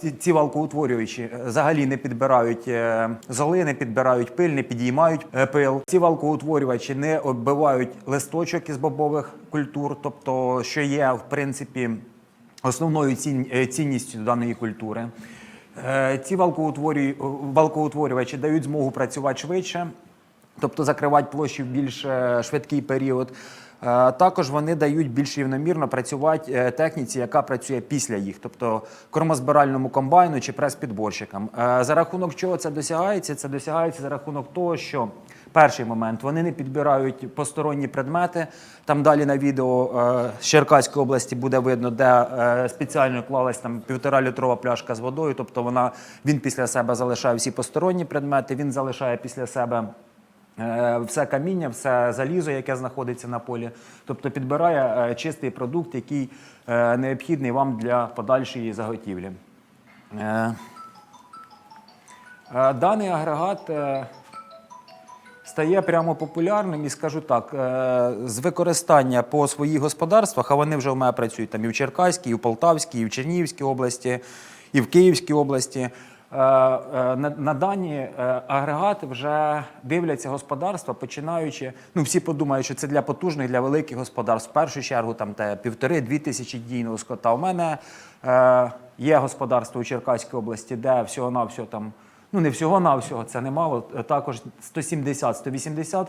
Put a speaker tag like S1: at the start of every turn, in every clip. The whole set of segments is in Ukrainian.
S1: ці, ці валкоутворювачі е, взагалі не підбирають е, золи, не підбирають пиль, не підіймають е, пил. Ці валкоутворювачі не оббивають листочок із бобових культур, тобто що є в принципі основною цінністю даної культури. Ці валкоутворювачі дають змогу працювати швидше, тобто закривати площі в більш швидкий період. Е, Також вони дають більш рівномірно працювати е, техніці, яка працює після їх, тобто кормозбиральному комбайну чи прес-підборщикам. Е, За рахунок чого це досягається? Це досягається за рахунок того, що перший момент вони не підбирають посторонні предмети. Там далі на відео з Черкаської області буде видно, де спеціально клалась там півтора літрова пляшка з водою. Тобто вона він після себе залишає всі посторонні предмети, він залишає після себе. Е, Все каміння, все залізо, яке знаходиться на полі, тобто підбирає е, чистий продукт, який е, необхідний вам для подальшої заготівлі. Даний агрегат стає прямо популярним і скажу так, з використання по своїх господарствах, а вони вже в мене працюють там і в Черкаській, і в Полтавській, і в Чернігівській області, і в Київській області. Е, е, На, дані е, агрегати вже дивляться господарства, починаючи. Ну, всі подумають, що це для потужних, для великих господарств. В першу чергу там те півтори-дві тисячі дійного скота. У мене е, є господарство у Черкаській області, де всього-навсього там ну не всього-навсього, це немало, також 170-180 е,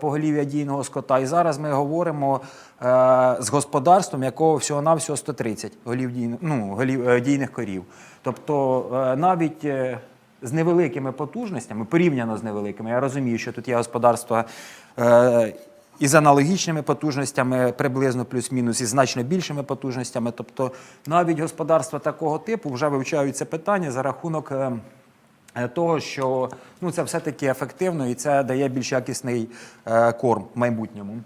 S1: поголів'я дійного скота. І зараз ми говоримо е, з господарством, якого всього-навсього 130 голів дійно- ну, голів, е, дійних корів. Тобто е, навіть е, з невеликими потужностями, порівняно з невеликими, я розумію, що тут є господарства. Е, із аналогічними потужностями, приблизно плюс-мінус, і значно більшими потужностями. Тобто навіть господарства такого типу вже вивчають це питання за рахунок е, е, того, що ну, це все-таки ефективно і це дає більш якісний е, корм в майбутньому.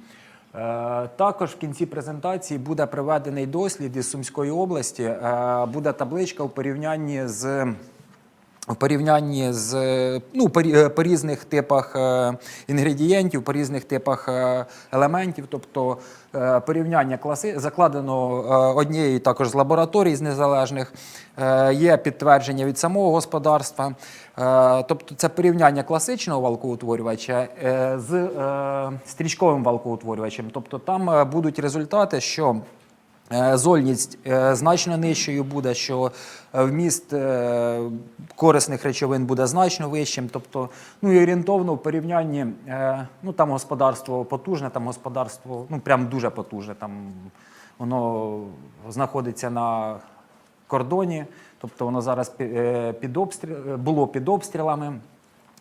S1: Е, Також в кінці презентації буде проведений дослід із Сумської області. Е, Буде табличка у порівнянні з в порівнянні з ну, по, е, різних типах е, інгредієнтів, по різних типах е, елементів, тобто порівняння класи закладено однією також з лабораторій з незалежних, є підтвердження від самого господарства. Тобто це порівняння класичного валкоутворювача з стрічковим валкоутворювачем. Тобто там будуть результати, що Зольність е, значно нижчою буде, що е, вміст е, корисних речовин буде значно вищим. Тобто, ну і орієнтовно в порівнянні, е, ну там господарство потужне, там господарство, ну прям дуже потужне. Там воно знаходиться на кордоні, тобто воно зараз е, під обстріл було під обстрілами.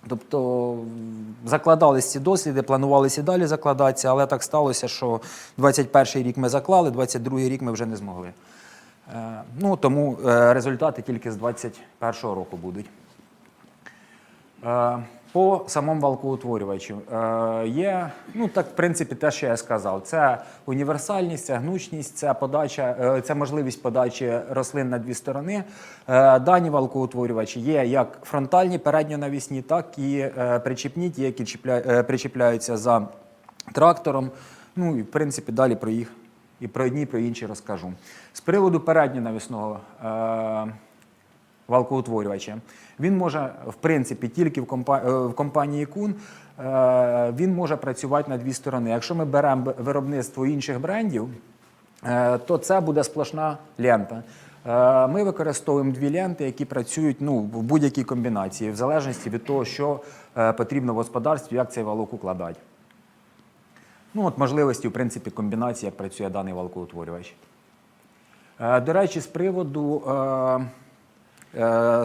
S1: Тобто закладались ці досліди, планувалися далі закладатися, але так сталося, що 21 рік ми заклали, 22-й рік ми вже не змогли. Е, Ну, тому е, результати тільки з 21 року будуть. По самому валкоутворювачу е, є, ну так, в принципі, те, що я сказав. Це універсальність, це гнучність, це подача, е, це можливість подачі рослин на дві сторони. Е, Дані валкоутворювачі є як фронтальні, передньонавісні, так і причіпні, ті, які чіпля- причіпляються за трактором. Ну і в принципі далі про їх і про одні, і про інші розкажу. З приводу передньонавісного. Е, валкоутворювача. Він може, в принципі, тільки в, е, в компанії Кун е, він може працювати на дві сторони. Якщо ми беремо виробництво інших брендів, е, то це буде сплошна лента. Ми використовуємо дві ленти, які працюють ну, в будь-якій комбінації, в залежності від того, що потрібно в господарстві, як цей валок укладати. Ну, от можливості, в принципі, комбінації, як працює даний валкоутворювач. До речі, з приводу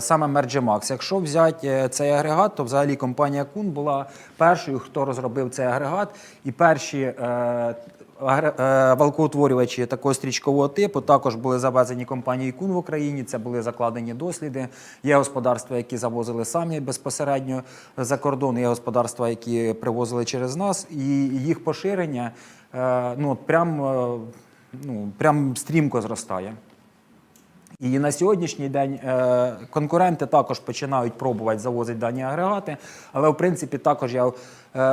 S1: саме Mergemax. Якщо взяти е, цей агрегат, то взагалі компанія Кун була першою, хто розробив цей агрегат, і перші е, е, валкоутворювачі такого стрічкового типу також були завезені компанією Кун в Україні. Це були закладені досліди. Є господарства, які завозили самі безпосередньо за кордон, є господарства, які привозили через нас, і їх поширення е, ну, прям, е, ну, прям стрімко зростає. І на сьогоднішній день е, конкуренти також починають пробувати завозити дані агрегати, але в принципі також я е,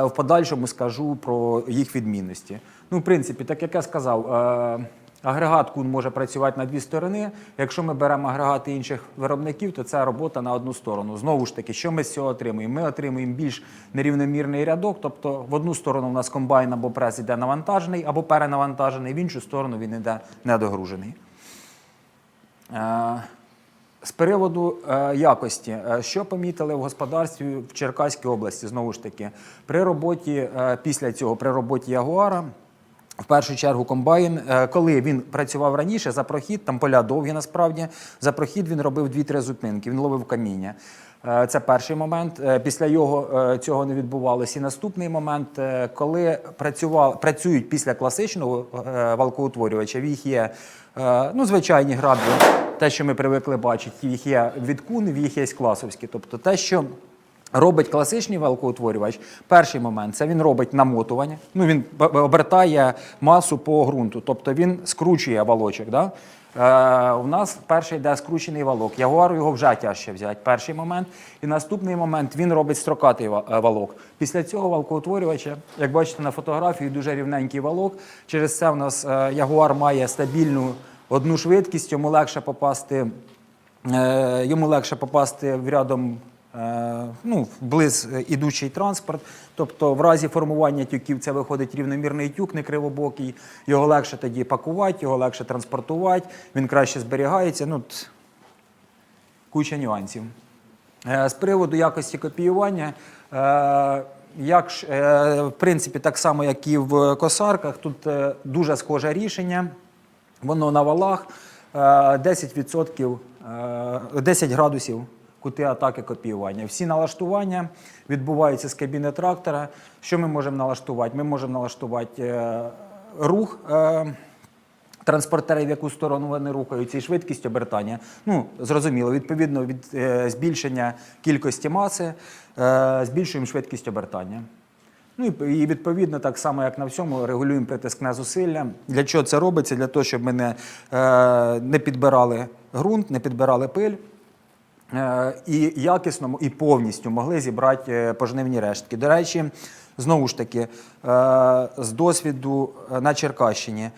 S1: в подальшому скажу про їх відмінності. Ну, в принципі, так як я сказав, е, Агрегат кун може працювати на дві сторони. Якщо ми беремо агрегати інших виробників, то це робота на одну сторону. Знову ж таки, що ми з цього отримуємо? Ми отримуємо більш нерівномірний рядок, тобто в одну сторону у нас комбайн або прес йде навантажений, або перенавантажений, в іншу сторону він йде недогружений. Е, З приводу е, якості, Е, що помітили в господарстві в Черкаській області, знову ж таки, при роботі після цього, при роботі Ягуара, в першу чергу комбайн, е, коли він працював раніше за прохід, там поля довгі насправді, за прохід він робив 2-3 зупинки, він ловив каміння. Е, Це перший момент. Е, Після його цього не відбувалося. І наступний момент, коли працював, працюють після класичного валкоутворювача, в їх є ну, звичайні граблі, те, що ми привикли бачити, їх є відкун, в їх є класовські. Тобто те, що робить класичний валкоутворювач, перший момент це він робить намотування. Ну, він обертає масу по ґрунту, тобто він скручує валочок. Да? Е, у нас перший йде скручений валок. Ягуару його вже тяжче взяти. Перший момент. І наступний момент він робить строкатий е, валок. Після цього валкоутворювача, як бачите на фотографії, дуже рівненький валок. Через це в нас е, ягуар має стабільну одну швидкість, йому легше попасти. Е, Йому легше попасти в рядом ну, близ е, ідучий транспорт. Тобто, в разі формування тюків це виходить рівномірний тюк, не кривобокий. Його легше тоді пакувати, його легше транспортувати, він краще зберігається. Ну, куча нюансів. Е, З приводу якості копіювання, е, як е, в принципі, так само, як і в косарках, тут е, дуже схоже рішення. Воно на валах е, 10%, е, 10 градусів кути атаки копіювання. Всі налаштування відбуваються з кабіни трактора. Що ми можемо налаштувати? Ми можемо налаштувати е, рух. е, Транспортери, в яку сторону вони рухаються, і швидкість обертання. Ну, зрозуміло, відповідно від е, збільшення кількості маси, е, збільшуємо швидкість обертання. Ну і, і відповідно, так само, як на всьому, регулюємо притискне зусилля. Для чого це робиться? Для того, щоб ми не, е, не підбирали ґрунт, не підбирали пиль. Е, і якісно і повністю могли зібрати е, пожнивні рештки. До речі, знову ж таки, е, з досвіду на Черкащині.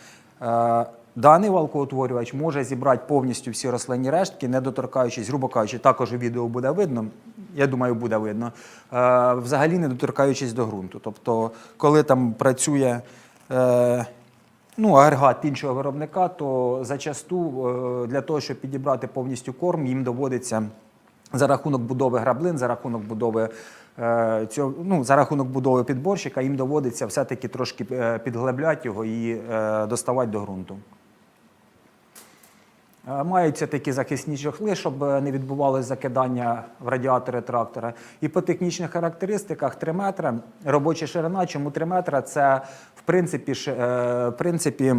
S1: Даний валкоутворювач може зібрати повністю всі рослинні рештки, не доторкаючись, грубо кажучи, також у відео буде видно. Я думаю, буде видно. Взагалі не доторкаючись до ґрунту. Тобто, коли там працює ну, агрегат іншого виробника, то зачасту е, для того, щоб підібрати повністю корм, їм доводиться за рахунок будови граблин, за рахунок будови е, цього, ну, за рахунок будови підборщика, їм доводиться все-таки трошки підглебляти його і е, доставати до ґрунту. Е, Маються такі захисні чохли, щоб е, не відбувалося закидання в радіатори трактора. І по технічних характеристиках 3 метри, робоча ширина. Чому 3 метри? Це в принципі, е, в принципі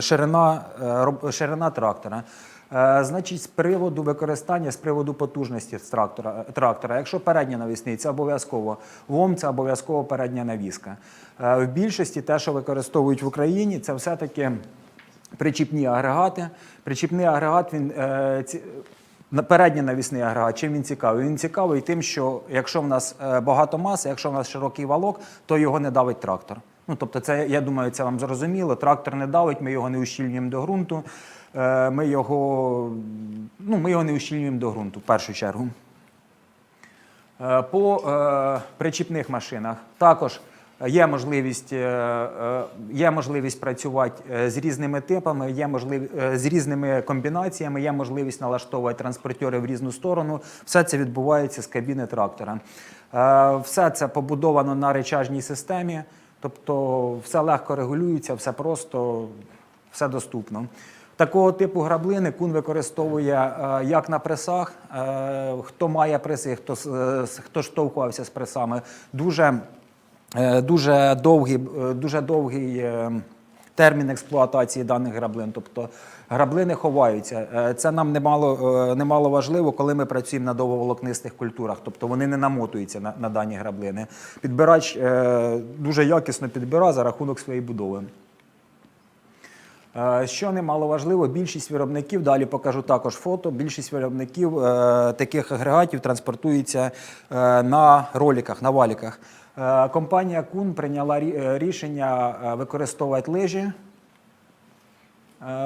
S1: ширина, ширина трактора. Значить, з приводу використання, з приводу потужності трактора, трактора. Якщо передня навісниця, обов'язково лом, це обов'язково передня навіска. В більшості те, що використовують в Україні, це все-таки причіпні агрегати. Причіпний агрегат він е, передній навісний агрегат. Чим він цікавий? Він цікавий тим, що якщо в нас е, багато маси, якщо в нас широкий валок, то його не давить трактор. Ну, тобто, це я думаю, це вам зрозуміло. Трактор не давить, ми його не ущільнюємо до ґрунту. Е, Ми його, ну, ми його не ущільнюємо до ґрунту в першу чергу. По причіпних машинах також є можливість, е, е, є можливість працювати е, з різними типами, є можливість з різними комбінаціями, є можливість налаштовувати транспортери в різну сторону. Все це відбувається з кабіни трактора. Е, Все це побудовано на речажній системі, тобто все легко регулюється, все просто, все доступно. Такого типу граблини кун використовує е, як на пресах. Е, хто має преси, хто, е, хто штовхувався з пресами, дуже, е, дуже довгий, е, дуже довгий е, термін експлуатації даних граблин. Тобто граблини ховаються. Е, Це нам немало, е, немало важливо, коли ми працюємо на довговолокнистих культурах. Тобто вони не намотуються на, на дані граблини. Підбирач е, дуже якісно підбирає за рахунок своєї будови. Е, Що немало важливо, більшість виробників, далі покажу також фото. Більшість виробників е, таких агрегатів транспортується е, на роліках, на валіках. Е, компанія Кун прийняла е, рішення е, використовувати лижі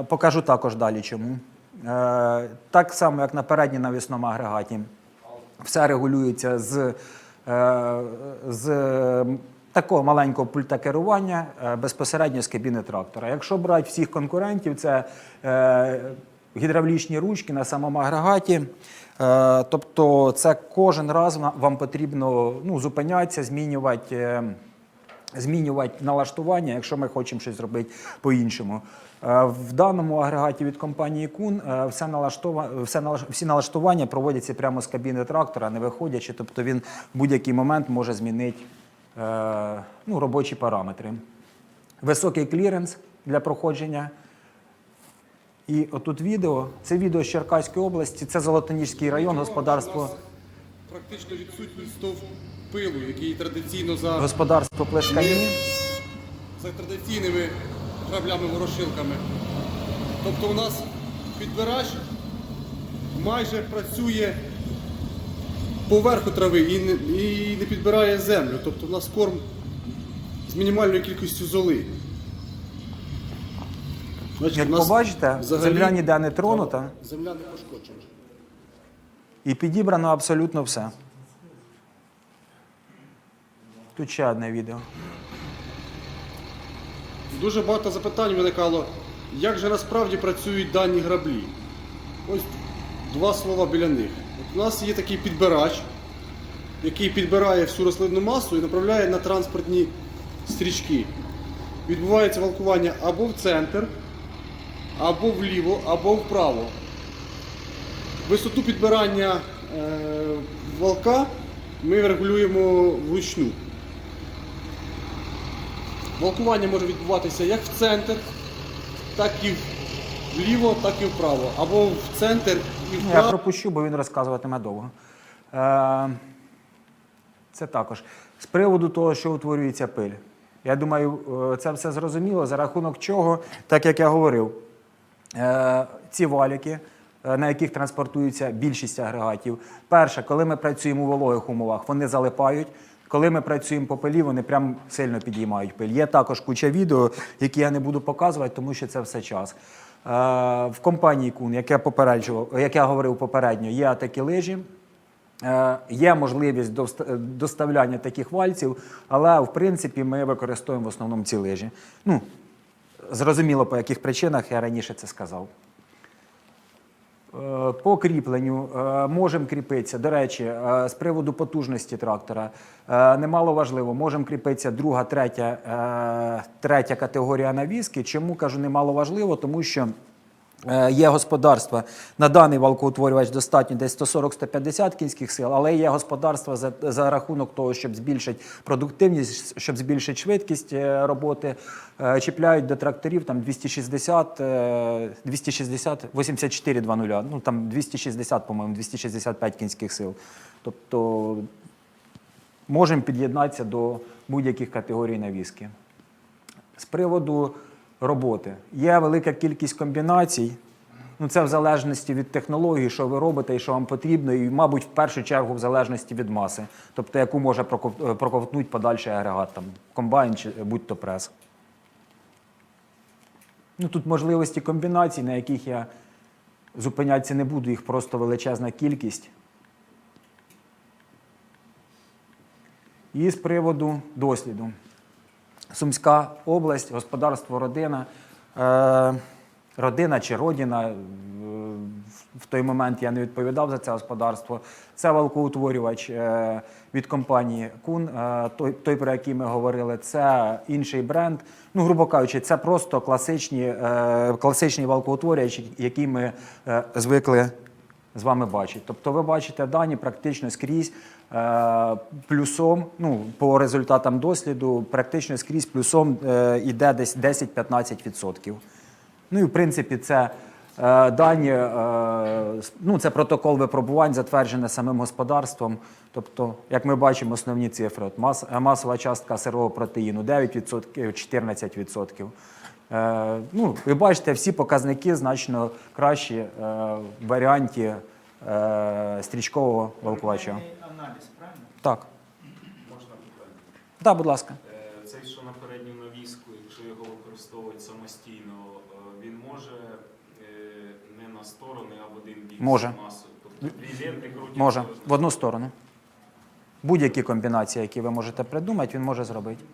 S1: Покажу також далі чому. Так само, як на передній навісному агрегаті, все регулюється з, з такого маленького пульта керування безпосередньо з кабіни трактора. Якщо брати всіх конкурентів, це гідравлічні ручки на самому агрегаті. Е, Тобто це кожен раз вам потрібно ну, зупинятися, змінювати. е, змінювати налаштування, якщо ми хочемо щось зробити по-іншому. Е, В даному агрегаті від компанії Кун все налаштова- все всі налаштування проводяться прямо з кабіни трактора, не виходячи. Тобто він в будь-який момент може змінити ну, робочі параметри. Високий кліренс для проходження. І отут відео, це відео з Черкаської області, це Золотоніжський район, господарство,
S2: Практично відсутній стовп пилу, який традиційно за,
S1: господарство Плескані.
S2: за традиційними граблями-ворошилками. Тобто у нас підбирач майже працює поверху трави і не, і не підбирає землю. Тобто у нас корм з мінімальною кількістю золи. Бачите,
S1: Як
S2: у нас
S1: побачите,
S2: взагалі
S1: земля ніде не тронута.
S2: Земля не пошкоджена.
S1: І підібрано абсолютно все. Тут ще одне відео.
S2: Дуже багато запитань виникало, як же насправді працюють дані граблі. Ось два слова біля них. От у нас є такий підбирач, який підбирає всю рослинну масу і направляє на транспортні стрічки. Відбувається валкування або в центр, або вліво, або вправо. Висоту підбирання е, валка ми регулюємо вручну. Валкування може відбуватися як в центр, так і вліво, так і вправо. Або в центр і
S1: Ну, Я пропущу, бо він розказуватиме довго. Е, це також. З приводу того, що утворюється пиль. Я думаю, е, це все зрозуміло, за рахунок чого, так як я говорив, ці валіки, е, на яких транспортується більшість агрегатів. Перше, коли ми працюємо у вологих умовах, вони залипають. Коли ми працюємо по пилі, вони прям сильно підіймають пиль. Є також куча відео, які я не буду показувати, тому що це все час. Е, В компанії Кун, як я попереджував, як я говорив попередньо, є такі лижі. Е, Є можливість доставляння таких вальців, але в принципі ми використовуємо в основному ці лижі. Ну, зрозуміло, по яких причинах я раніше це сказав. Е, По кріпленню е, можемо кріпитися. До речі, е, з приводу потужності трактора немало важливо, можемо кріпитися друга, третя, третя категорія навіски. Чому кажу немало важливо? Тому що є господарства на даний валкоутворювач достатньо десь 140-150 кінських сил, але є господарства за, за рахунок того, щоб збільшити продуктивність, щоб збільшити швидкість е, роботи, е, чіпляють до тракторів там 260, е, 260, 84 2.0, ну там 260, по-моєму, 265 кінських сил. Тобто можемо під'єднатися до будь-яких категорій навіски. З приводу роботи. Є велика кількість комбінацій. Ну, це в залежності від технології, що ви робите і що вам потрібно, і, мабуть, в першу чергу в залежності від маси, тобто яку може е, проковтнути подальший агрегат, там, комбайн чи будь-то прес. Ну, тут можливості комбінацій, на яких я зупинятися не буду, їх просто величезна кількість. І з приводу досліду. Сумська область, господарство родина. Е, родина чи родина. е, В той момент я не відповідав за це господарство. Це валкоутворювач е, від компанії Кун, той, той, про який ми говорили, це інший бренд. Ну, грубо кажучи, це просто класичні, класичний валкоутворювач, який ми звикли з вами бачить. Тобто ви бачите дані практично скрізь е, плюсом, ну, по результатам досліду, практично скрізь плюсом е, йде десь 10-15%. Ну і в принципі це е, дані, е, ну, це протокол випробувань, затверджений самим господарством. Тобто, як ми бачимо, основні цифри. От мас, масова частка сирого протеїну 9%, 14%. Е, ну, ви бачите, всі показники значно кращі е, в варіанті е, стрічкового валкувача.
S3: аналіз, правильно?
S1: Так. Так, будь ласка.
S3: Цей, що на передню навіску, якщо його використовують самостійно, він може не на сторони, а в один бік
S1: Може.
S3: з масою. Тобто ленти.
S1: Може, в одну сторону. Будь-які комбінації, які ви можете придумати, він може зробити.